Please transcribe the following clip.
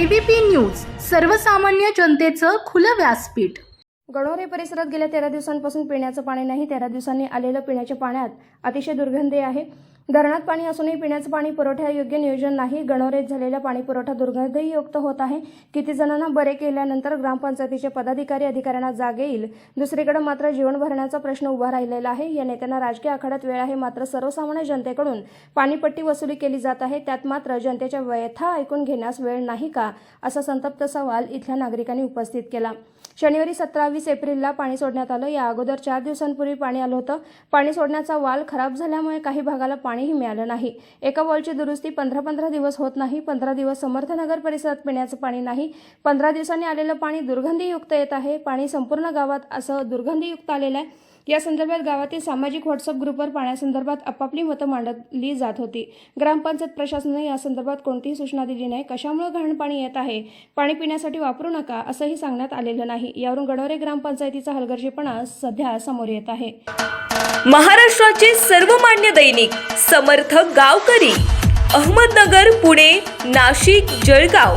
ABP news सर्वसामान्य जनतेचं खुलं व्यासपीठ. गणोरे परिसरात गेल्या तेरा दिवसांपासून पिण्याचं पाणी नाही तेरा दिवसांनी आलेलं पिण्याच्या पाण्यात अतिशय दुर्गंधी आहे. धरणात पाणी असूनही पिण्याचं पाणी पुरवठ्यायोग्य नियोजन नाही. गणोरेत झालेला पाणी पुरवठा दुर्गंधीयुक्त होत आहे. किती जणांना बरे केल्यानंतर ग्रामपंचायतीचे पदाधिकारी अधिकाऱ्यांना जाग येईल. दुसरीकडे मात्र जीवन भरण्याचा प्रश्न उभा राहिलेला आहे. या नेत्यांना राजकीय आखाड्यात वेळ आहे. मात्र सर्वसामान्य जनतेकडून पाणीपट्टी वसुली केली जात आहे. त्यात मात्र जनतेच्या व्यथा ऐकून घेण्यास वेळ नाही का? असा संतप्त सवाल इथल्या नागरिकांनी उपस्थित केला. शनिवारी सत्तावीस एप्रिलला पाणी सोडण्यात आलं. या अगोदर चार दिवसांपूर्वी पाणी आलं होतं. पाणी सोडण्याचा वाल खराब झाल्यामुळे काही भागाला पाणीही मिळालं नाही. एका वॉलची दुरुस्ती पंधरा पंधरा दिवस होत नाही. पंधरा दिवस समर्थनगर परिसरात पिण्याचं पाणी नाही. पंधरा दिवसांनी आलेलं पाणी दुर्गंधीयुक्त येत आहे. पाणी संपूर्ण गावात असं दुर्गंधीयुक्त आलेलं आहे. या संदर्भात गावातील सामाजिक व्हॉट्सअप ग्रुपवर पाण्यासंदर्भात आपापली मतं मांडली जात होती. ग्रामपंचायत प्रशासनाने या संदर्भात कोणतीही सूचना दिली नाही. कशामुळे घाण पाणी येत आहे? पाणी पिण्यासाठी वापरू नका असंही सांगण्यात आलेलं नाही. यावरून गणोरे ग्रामपंचायतीचा हलगर्जीपणा सध्या समोर येत आहे. महाराष्ट्राचे सर्वमान्य दैनिक समर्थ गावकरी अहमदनगर पुणे नाशिक जळगाव.